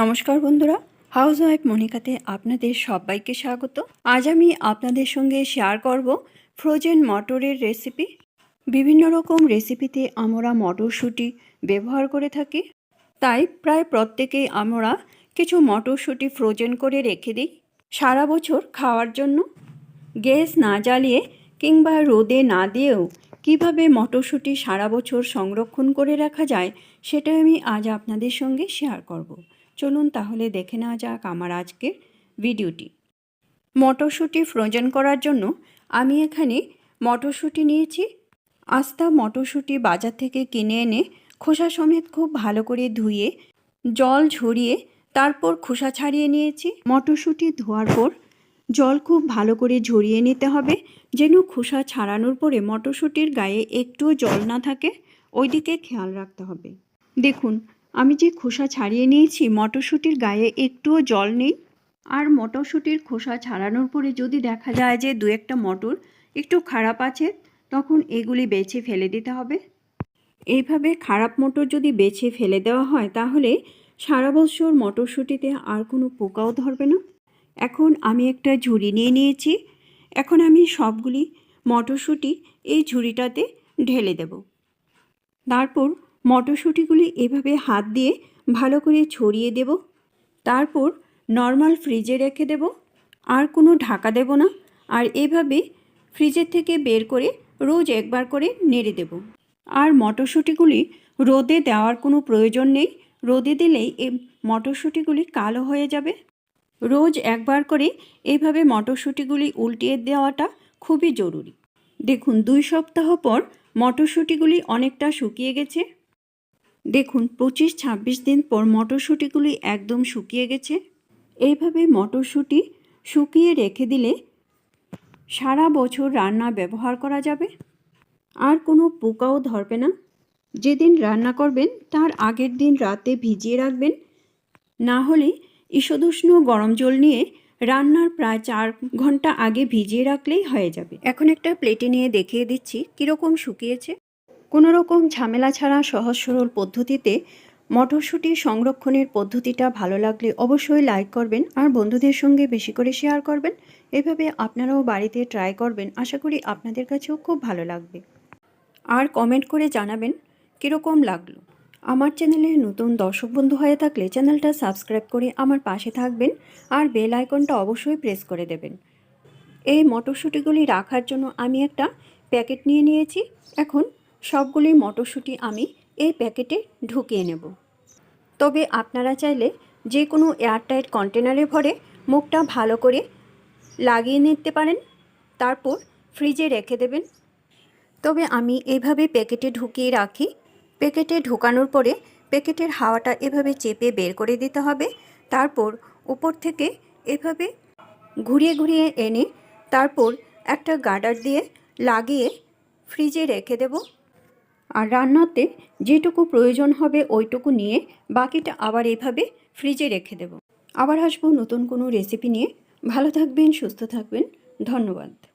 নমস্কার বন্ধুরা house wife মনিকাতে আপনাদের সবাইকে স্বাগত। আজ আমি আপনাদের সঙ্গে শেয়ার করব ফ্রোজেন মটরের রেসিপি বিভিন্ন রকম রেসিপিতে আমরা মটরশুঁটি ব্যবহার করে থাকি। তাই প্রায় প্রত্যেকেই আমরা কিছু মটরশুঁটি ফ্রোজেন করে রেখে দিই সারা বছর খাওয়ার জন্য। গ্যাস না জ্বালিয়ে কিংবা রোদে না দিয়েও কীভাবে মটরশুঁটি সারা বছর সংরক্ষণ করে রাখা যায়, সেটা আমি আজ আপনাদের সঙ্গে শেয়ার করব। চলুন তাহলে দেখে নেওয়া যাক আমার আজকের ভিডিওটি। মটরশুঁটি ফ্রোজেন করার জন্য আমি এখানে মটরশুঁটি নিয়েছি। আস্তা মটরশুঁটি বাজার থেকে কিনে এনে খোসা সমেত খুব ভালো করে ধুয়ে, জল ঝরিয়ে তারপর খোসা ছাড়িয়ে নিয়েছি। মটরশুঁটি ধোয়ার পর জল খুব ভালো করে ঝরিয়ে নিতে হবে, যেন খোসা ছাড়ানোর পরে মটরশুঁটির গায়ে একটুও জল না থাকে। ওইদিকে খেয়াল রাখতে হবে। দেখুন আমি যে খোসা ছাড়িয়ে নিয়েছি, মটরশুঁটির গায়ে একটুও জল নেই। আর মটরশুঁটির খোসা ছাড়ানোর পরে যদি দেখা যায় যে দু একটা মটর একটু খারাপ আছে, তখন এগুলি বেছে ফেলে দিতে হবে। এইভাবে খারাপ মটর যদি বেছে ফেলে দেওয়া হয়, তাহলে সারা বছর মটরশুঁটিতে আর কোনো পোকাও ধরবে না। এখন আমি একটা ঝুড়ি নিয়ে নিয়েছি। এখন আমি সবগুলি মটরশুঁটি এই ঝুড়িটাতে ঢেলে দেব। তারপর মটরশুঁটিগুলি এভাবে হাত দিয়ে ভালো করে ছড়িয়ে দেব। তারপর নর্মাল ফ্রিজে রেখে দেব। আর কোনো ঢাকা দেব না। আর এভাবে ফ্রিজের থেকে বের করে রোজ একবার করে নেড়ে দেব। আর মটরশুঁটিগুলি রোদে দেওয়ার কোনো প্রয়োজন নেই। রোদে দিলেই এই মটরশুঁটিগুলি কালো হয়ে যাবে। রোজ একবার করে এভাবে মটরশুঁটিগুলি উল্টিয়ে দেওয়াটা খুবই জরুরি। দেখুন, দুই সপ্তাহ পর মটরশুঁটিগুলি অনেকটা শুকিয়ে গেছে। দেখুন পঁচিশ ছাব্বিশ দিন পর মটরশুঁটিগুলি একদম শুকিয়ে গেছে। এইভাবে মটরশুঁটি শুকিয়ে রেখে দিলে সারা বছর রান্না ব্যবহার করা যাবে। আর কোনো পোকাও ধরবে না। যেদিন রান্না করবেন, তার আগের দিন রাতে ভিজিয়ে রাখবেন। না হলে ঈষদুষ্ণ গরম জল নিয়ে রান্নার প্রায় চার ঘণ্টা আগে ভিজিয়ে রাখলেই হয়ে যাবে। এখন একটা প্লেটে নিয়ে দেখিয়ে দিচ্ছি, কীরকম শুকিয়েছে। কোনো রকম ঝামেলা ছাড়া সহজ সরল পদ্ধতিতে মটরশুঁটি সংরক্ষণের পদ্ধতিটা ভালো লাগলে অবশ্যই লাইক করবেন আর বন্ধুদের সঙ্গে বেশি করে শেয়ার করবেন। এভাবে আপনারাও বাড়িতে ট্রাই করবেন। আশা করি আপনাদের কাছেও খুব ভালো লাগবে। আর কমেন্ট করে জানাবেন, কীরকম লাগল? আমার চ্যানেলে নতুন দর্শক বন্ধু হয়ে থাকলে চ্যানেলটা সাবস্ক্রাইব করে আমার পাশে থাকবেন আর বেল আইকনটা অবশ্যই প্রেস করে দেবেন। এই মটরশুঁটিগুলি রাখার জন্য আমি একটা প্যাকেট নিয়ে নিয়েছি। এখন সবগুলি মটরশুঁটি আমি এই প্যাকেটে ঢুকিয়ে নেব। তবে আপনারা চাইলে যে কোনো এয়ারটাইট কন্টেনারে ভরে মুখটা ভালো করে লাগিয়ে নিতে পারেন, তারপর ফ্রিজে রেখে দেবেন। তবে আমি এইভাবে প্যাকেটে ঢুকিয়ে রাখি। প্যাকেটে ঢোকানোর পরে প্যাকেটের হাওয়াটা এভাবে চেপে বের করে দিতে হবে। তারপর উপর থেকে এভাবে ঘুরিয়ে ঘুরিয়ে এনে তারপর একটা গার্ডার দিয়ে লাগিয়ে ফ্রিজে রেখে দেব। আর রান্নাতে যেটুকু প্রয়োজন হবে ওইটুকু নিয়ে বাকিটা আবার এভাবে ফ্রিজে রেখে দেব। আবার আসব নতুন কোনো রেসিপি নিয়ে। ভালো থাকবেন, সুস্থ থাকবেন। ধন্যবাদ।